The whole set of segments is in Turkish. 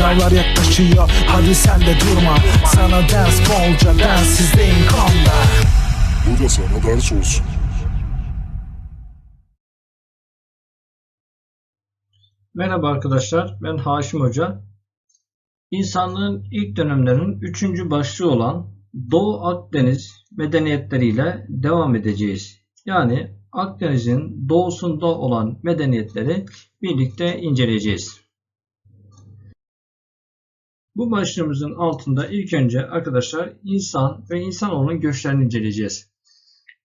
Sınavlar yaklaşıyor hadi sen de durma Sana ders bolca densizliğin konda Bu da sana ders olsun. Merhaba arkadaşlar, ben Haşim Hoca. İnsanlığın ilk dönemlerinin üçüncü başlığı olan Doğu Akdeniz medeniyetleriyle devam edeceğiz. Yani Akdeniz'in doğusunda olan medeniyetleri birlikte inceleyeceğiz. Bu başlığımızın altında ilk önce arkadaşlar insan ve insanoğlunun göçlerini inceleyeceğiz.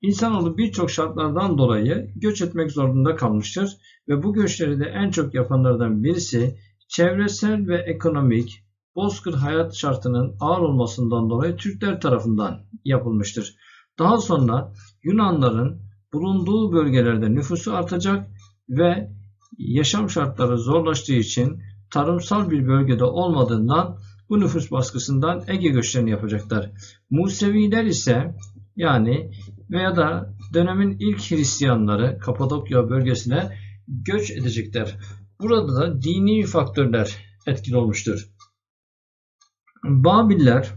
İnsanoğlu birçok şartlardan dolayı göç etmek zorunda kalmıştır ve bu göçleri de en çok yapanlardan birisi çevresel ve ekonomik bozkır hayat şartının ağır olmasından dolayı Türkler tarafından yapılmıştır. Daha sonra Yunanların bulunduğu bölgelerde nüfusu artacak ve yaşam şartları zorlaştığı için tarımsal bir bölgede olmadığından bu nüfus baskısından Ege göçlerini yapacaklar. Museviler ise yani veya da dönemin ilk Hristiyanları Kapadokya bölgesine göç edecekler. Burada da dini faktörler etkili olmuştur. Babiller,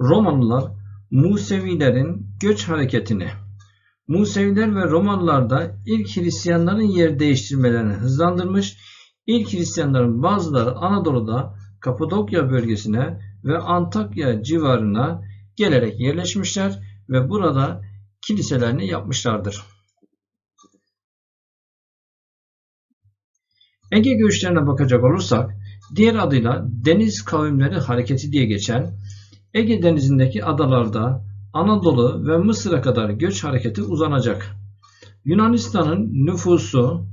Romalılar Musevilerin göç hareketini, Museviler ve Romalılar da ilk Hristiyanların yer değiştirmelerini hızlandırmış, ilk Hristiyanların bazıları Anadolu'da Kapadokya bölgesine ve Antakya civarına gelerek yerleşmişler ve burada kiliselerini yapmışlardır. Ege göçlerine bakacak olursak, diğer adıyla deniz kavimleri hareketi diye geçen Ege denizindeki adalarda Anadolu ve Mısır'a kadar göç hareketi uzanacak. Yunanistan'ın nüfusu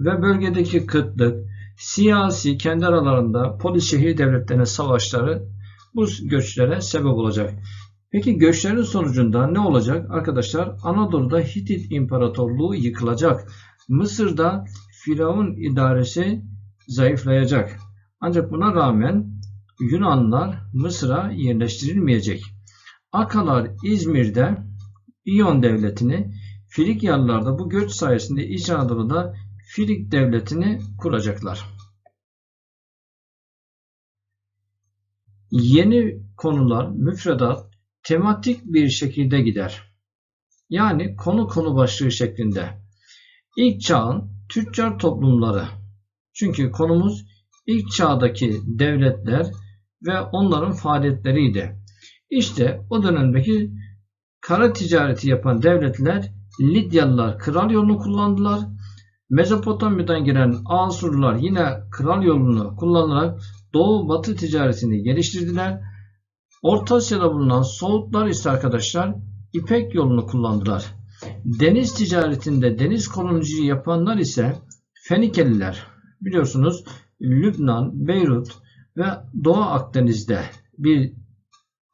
ve bölgedeki kıtlık, siyasi kendi aralarında polis şehir devletlerine savaşları bu göçlere sebep olacak. Peki göçlerin sonucunda ne olacak? Arkadaşlar Anadolu'da Hitit İmparatorluğu yıkılacak. Mısır'da Firavun idaresi zayıflayacak. Ancak buna rağmen Yunanlar Mısır'a yerleştirilmeyecek. Akalar İzmir'de İyon devletini, Filikyalılar da bu göç sayesinde İç Anadolu'da Filik devletini kuracaklar. Yeni konular, müfredat tematik bir şekilde gider. Yani konu konu başlığı şeklinde. İlk çağın tüccar toplumları. Çünkü konumuz ilk çağdaki devletler ve onların faaliyetleriydi. İşte o dönemdeki kara ticareti yapan devletler Lidyalılar kral yolunu kullandılar. Mezopotamya'dan giren Asurlular yine kral yolunu kullanarak doğu batı ticaretini geliştirdiler. Orta Asya'da bulunan Soğutlar ise arkadaşlar İpek yolunu kullandılar. Deniz ticaretinde deniz koloniciliği yapanlar ise Fenikeliler. Biliyorsunuz Lübnan, Beyrut ve Doğu Akdeniz'de bir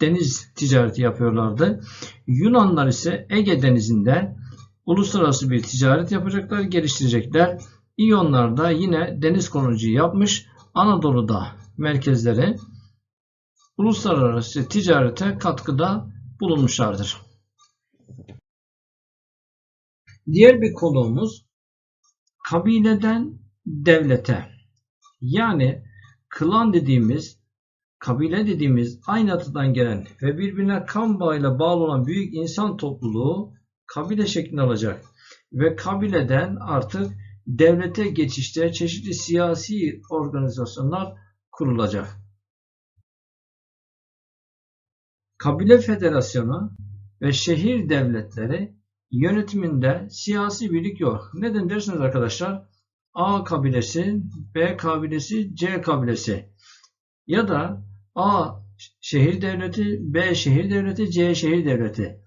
deniz ticareti yapıyorlardı. Yunanlar ise Ege denizinde uluslararası bir ticaret yapacaklar, geliştirecekler. İyonlar da yine deniz koloniciliği yapmış. Anadolu'da merkezleri uluslararası ticarete katkıda bulunmuşlardır. Diğer bir konuğumuz kabileden devlete yani klan dediğimiz kabile dediğimiz aynı atıdan gelen ve birbirine kan bağıyla bağlı olan büyük insan topluluğu kabile şeklini alacak ve kabileden artık devlete geçişte çeşitli siyasi organizasyonlar kurulacak. Kabile federasyonu ve şehir devletleri yönetiminde siyasi birlik yok. Neden dersiniz arkadaşlar? A kabilesi, B kabilesi, C kabilesi ya da A şehir devleti, B şehir devleti, C şehir devleti.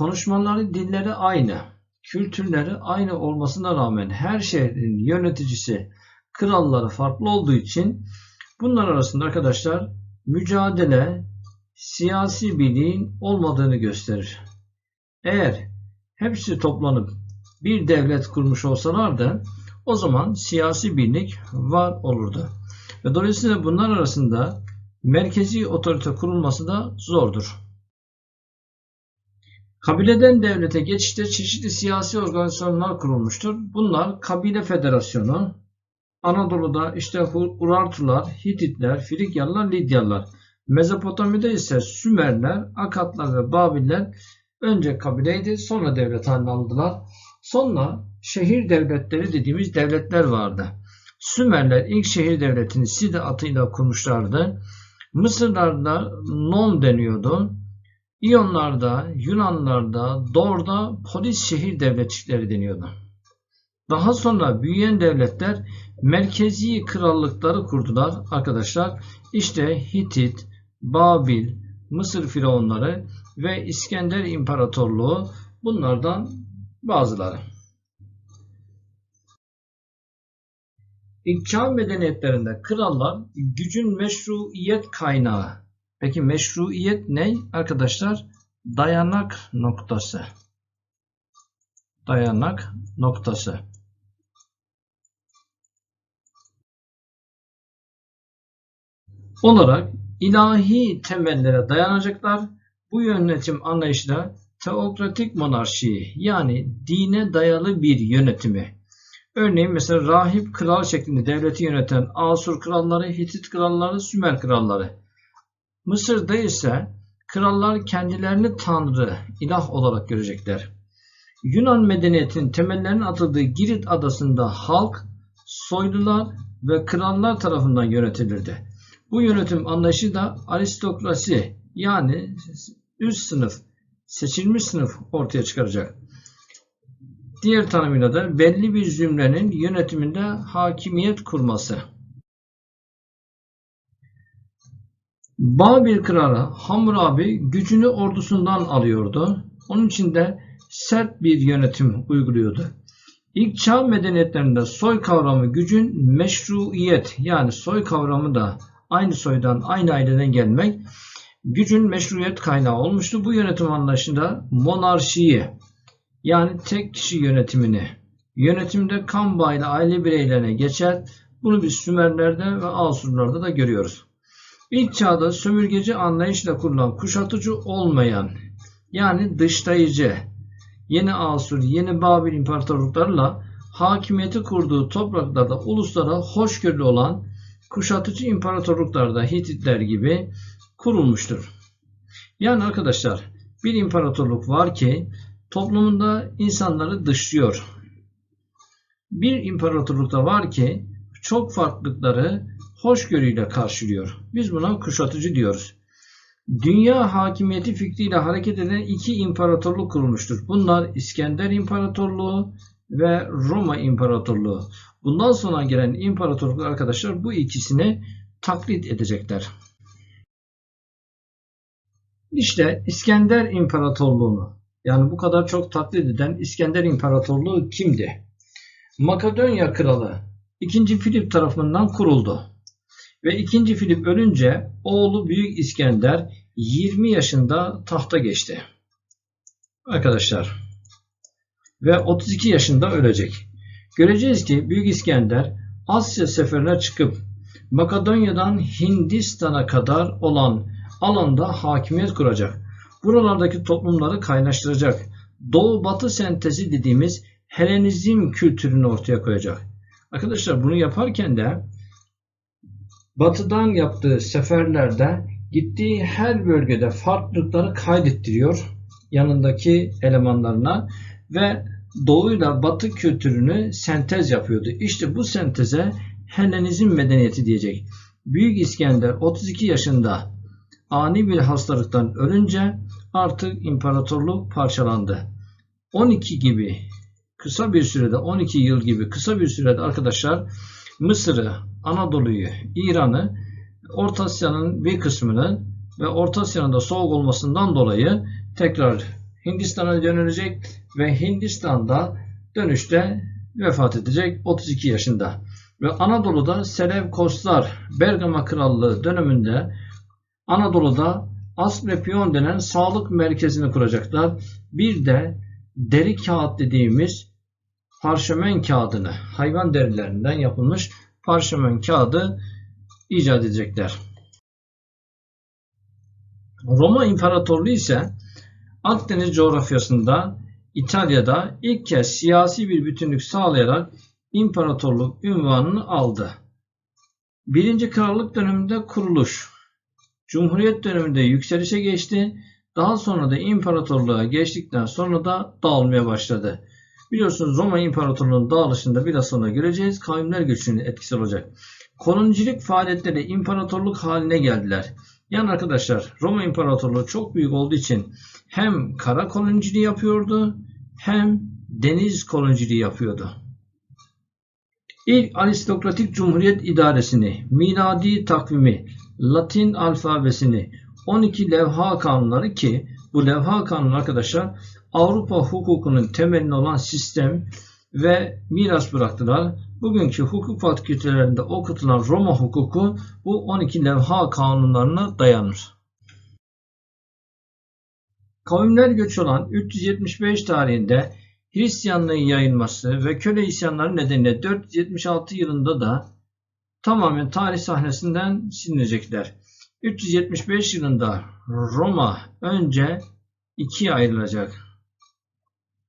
Konuşmaları, dilleri aynı. Kültürleri aynı olmasına rağmen her şehrin yöneticisi, kralları farklı olduğu için bunlar arasında arkadaşlar mücadele, siyasi birliğin olmadığını gösterir. Eğer hepsi toplanıp bir devlet kurmuş olsalardı o zaman siyasi birlik var olurdu. Ve dolayısıyla bunlar arasında merkezi otorite kurulması da zordur. Kabileden devlete geçişte çeşitli siyasi organizasyonlar kurulmuştur. Bunlar kabile federasyonu, Anadolu'da işte Urartular, Hititler, Frigyalılar, Lidyalılar. Mezopotamya'da ise Sümerler, Akatlar ve Babiller önce kabileydi, sonra devlet haline aldılar. Sonra şehir devletleri dediğimiz devletler vardı. Sümerler ilk şehir devletini Side adıyla kurmuşlardı. Mısırlarda Non deniyordu. İyonlarda, Yunanlarda, Dor'da polis şehir devletçikleri deniyordu. Daha sonra büyüyen devletler merkezi krallıkları kurdular arkadaşlar. İşte Hitit, Babil, Mısır firavunları ve İskender İmparatorluğu bunlardan bazıları. İlk çağ medeniyetlerinde krallar gücün meşruiyet kaynağı. Peki meşruiyet ne arkadaşlar? Dayanak noktası. Dayanak noktası. olarak ilahi temellere dayanacaklar. Bu yönetim anlayışla teokratik monarşi yani dine dayalı bir yönetimi. Örneğin mesela rahip kral şeklinde devleti yöneten Asur kralları, Hitit kralları, Sümer kralları. Mısır'da ise krallar kendilerini tanrı, ilah olarak görecekler. Yunan medeniyetinin temellerinin atıldığı Girit adasında halk, soylular ve krallar tarafından yönetilirdi. Bu yönetim anlayışı da aristokrasi yani üst sınıf, seçilmiş sınıf ortaya çıkaracak. Diğer tanımıyla da belli bir zümrenin yönetiminde hakimiyet kurması. Babil kralı Hammurabi gücünü ordusundan alıyordu. Onun için de sert bir yönetim uyguluyordu. İlk çağ medeniyetlerinde soy kavramı gücün meşruiyet yani soy kavramı da aynı soydan aynı aileden gelmek gücün meşruiyet kaynağı olmuştu. Bu yönetim anlayışında monarşiyi yani tek kişi yönetimini yönetimde kan bağıyla aile bireylerine geçer. Bunu biz Sümerlerde ve Asurlarda da görüyoruz. İlk çağda sömürgeci anlayışla kurulan kuşatıcı olmayan yani dışlayıcı yeni Asur, yeni Babil imparatorluklarla hakimiyeti kurduğu topraklarda uluslara hoşgörülü olan kuşatıcı imparatorluklarda Hititler gibi kurulmuştur. Yani arkadaşlar bir imparatorluk var ki toplumunda insanları dışlıyor. Bir imparatorlukta var ki çok farklılıkları hoşgörüyle karşılıyor. Biz buna kuşatıcı diyoruz. Dünya hakimiyeti fikriyle hareket eden iki imparatorluk kurulmuştur. Bunlar İskender İmparatorluğu ve Roma İmparatorluğu. Bundan sonra gelen imparatorluklar arkadaşlar bu ikisini taklit edecekler. İşte İskender İmparatorluğunu yani bu kadar çok taklit eden İskender İmparatorluğu kimdi? Makedonya Kralı 2. Filip tarafından kuruldu. Ve 2. Filip ölünce oğlu Büyük İskender 20 yaşında tahta geçti. Arkadaşlar ve 32 yaşında ölecek. Göreceğiz ki Büyük İskender Asya seferine çıkıp Makedonya'dan Hindistan'a kadar olan alanda hakimiyet kuracak. Buralardaki toplumları kaynaştıracak. Doğu batı sentezi dediğimiz Helenizm kültürünü ortaya koyacak. Arkadaşlar bunu yaparken de batıdan yaptığı seferlerde gittiği her bölgede farklılıkları kaydettiriyor yanındaki elemanlarına ve doğuyla batı kültürünü sentez yapıyordu. İşte bu senteze Helenizm medeniyeti diyecek. Büyük İskender 32 yaşında ani bir hastalıktan ölünce artık imparatorluk parçalandı. 12 gibi kısa bir sürede 12 yıl gibi kısa bir sürede arkadaşlar Mısır'ı, Anadolu'yu, İran'ı, Orta Asya'nın bir kısmını ve Orta Asya'nın da soğuk olmasından dolayı tekrar Hindistan'a dönülecek ve Hindistan'da dönüşte vefat edecek 32 yaşında. Ve Anadolu'da Selevkoslar Bergama Krallığı döneminde Anadolu'da Asklepion denen sağlık merkezini kuracaklar. Bir de deri kağıt dediğimiz parşömen kağıdını hayvan derilerinden yapılmış parşömen kağıdı icat edecekler. Roma İmparatorluğu ise Akdeniz coğrafyasında İtalya'da ilk kez siyasi bir bütünlük sağlayarak imparatorluk ünvanını aldı. Birinci Krallık döneminde kuruluş, Cumhuriyet döneminde yükselişe geçti. Daha sonra da imparatorluğa geçtikten sonra da dağılmaya başladı. Biliyorsunuz Roma İmparatorluğu'nun dağılışında biraz sonra göreceğiz. Kavimler göçünün etkisi olacak. Kolonicilik faaliyetleri imparatorluk haline geldiler. Yani arkadaşlar Roma İmparatorluğu çok büyük olduğu için hem kara koloniciliği yapıyordu hem deniz koloniciliği yapıyordu. İlk aristokratik cumhuriyet idaresini, miladi takvimi, Latin alfabesini, 12 levha kanunları ki bu levha kanunu arkadaşlar Avrupa hukukunun temelini olan sistem ve miras bıraktılar. Bugünkü hukuk fakültelerinde okutulan Roma hukuku bu 12 levha kanunlarına dayanır. Kavimler göçü olan 375 tarihinde Hristiyanlığın yayılması ve köle isyanları nedeniyle 476 yılında da tamamen tarih sahnesinden silinecekler. 375 yılında Roma önce ikiye ayrılacak.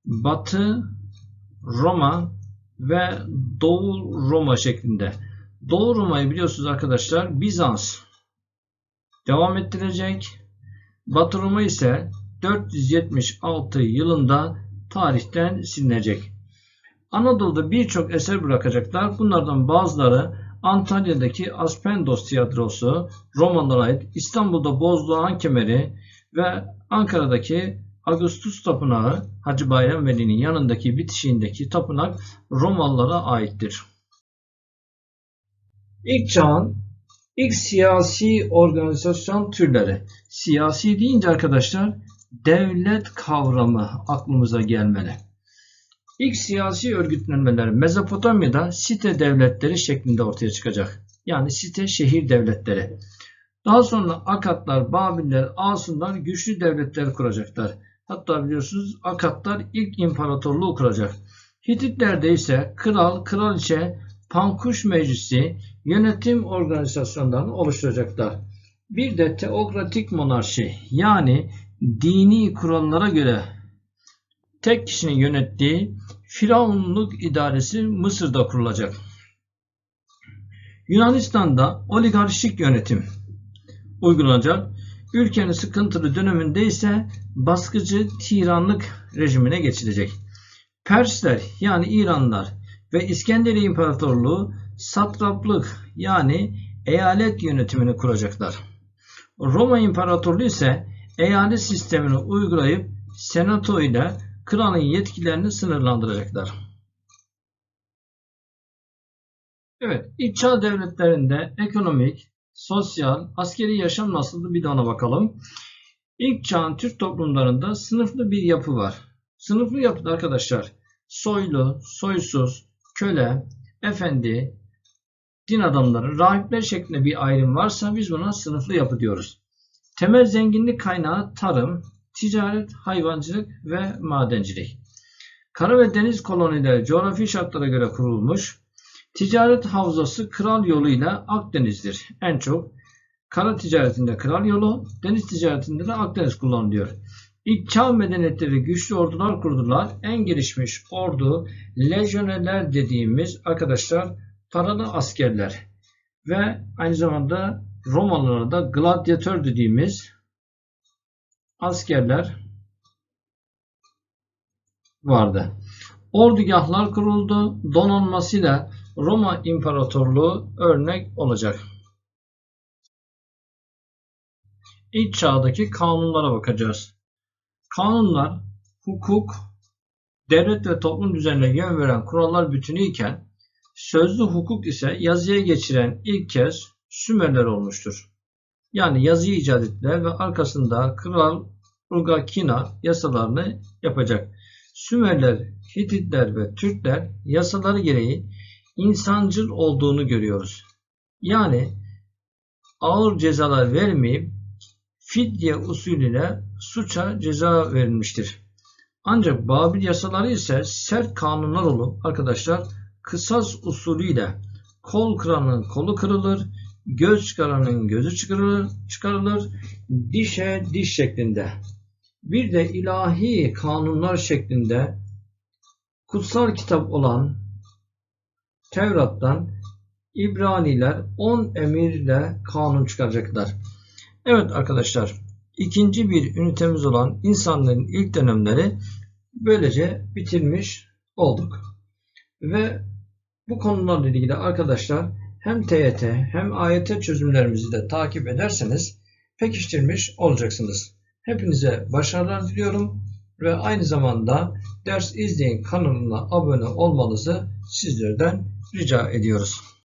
Batı Roma ve Doğu Roma şeklinde. Doğu Roma'yı biliyorsunuz arkadaşlar Bizans devam ettirecek. Batı Roma ise 476 yılında tarihten silinecek. Anadolu'da birçok eser bırakacaklar. Bunlardan bazıları Antalya'daki Aspendos Tiyatrosu, Romalılara ait İstanbul'da Bozdoğan Kemeri ve Ankara'daki Augustus Tapınağı Hacı Bayram Veli'nin yanındaki bitişiğindeki tapınak Romalılara aittir. İlk çağın ilk siyasi organizasyon türleri. Siyasi deyince arkadaşlar devlet kavramı aklımıza gelmeli. İlk siyasi örgütlenmeler Mezopotamya'da site devletleri şeklinde ortaya çıkacak. Yani site şehir devletleri. Daha sonra Akatlar, Babiller, Asunlar güçlü devletler kuracaklar. Hatta biliyorsunuz Akatlar ilk imparatorluğu kuracak. Hititlerde ise kral, kraliçe, pankuş meclisi, yönetim organizasyonlarını oluşturacaklar. Bir de teokratik monarşi yani dini kurallara göre tek kişinin yönettiği Firavunluk idaresi Mısır'da kurulacak. Yunanistan'da oligarşik yönetim uygulanacak. Ülkenin sıkıntılı döneminde ise baskıcı tiranlık rejimine geçilecek. Persler yani İranlar ve İskenderiye İmparatorluğu satraplık yani eyalet yönetimini kuracaklar. Roma İmparatorluğu ise eyalet sistemini uygulayıp senato ile kralın yetkilerini sınırlandıracaklar. Evet, ilk çağ devletlerinde ekonomik, sosyal, askeri yaşam nasıldı bir de ona bakalım. İlk çağın Türk toplumlarında sınıflı bir yapı var. Sınıflı yapıda arkadaşlar soylu, soysuz, köle, efendi, din adamları, rahipler şeklinde bir ayrım varsa biz buna sınıflı yapı diyoruz. Temel zenginlik kaynağı tarım, ticaret, hayvancılık ve madencilik. Kara ve deniz kolonileri coğrafi şartlara göre kurulmuş. Ticaret havzası kral yoluyla Akdeniz'dir. En çok kara ticaretinde kral yolu, deniz ticaretinde de Akdeniz kullanılıyor. İlk çağ medeniyetleri güçlü ordular kurdular. En gelişmiş ordu lejyoneler dediğimiz arkadaşlar paralı askerler ve aynı zamanda Romalılara da gladyatör dediğimiz askerler vardı. Ordugahlar kuruldu. Donanmasıyla Roma İmparatorluğu örnek olacak. İlk çağdaki kanunlara bakacağız. Kanunlar, hukuk, devlet ve toplum düzenine yön veren kurallar bütünü iken sözlü hukuk ise yazıya geçiren ilk kez Sümerler olmuştur. Yani yazıyı icat ettiler ve arkasında Kral Urgakina yasalarını yapacak. Sümerler, Hititler ve Türkler yasaları gereği insancıl olduğunu görüyoruz. Yani ağır cezalar vermeyip fidye usulüyle suça ceza verilmiştir. Ancak Babil yasaları ise sert kanunlar olup arkadaşlar kısas usulüyle kol kıranın kolu kırılır, göz çıkaranın gözü çıkarılır, çıkarılır dişe diş şeklinde. Bir de ilahi kanunlar şeklinde kutsal kitap olan Tevrat'tan İbraniler 10 emirle kanun çıkaracaklar. Evet arkadaşlar ikinci bir ünitemiz olan insanlığın ilk dönemleri böylece bitirmiş olduk. Ve bu konularla ilgili arkadaşlar hem TYT hem AYT çözümlerimizi de takip ederseniz pekiştirmiş olacaksınız. Hepinize başarılar diliyorum ve aynı zamanda ders izleyin kanalına abone olmanızı sizlerden rica ediyoruz.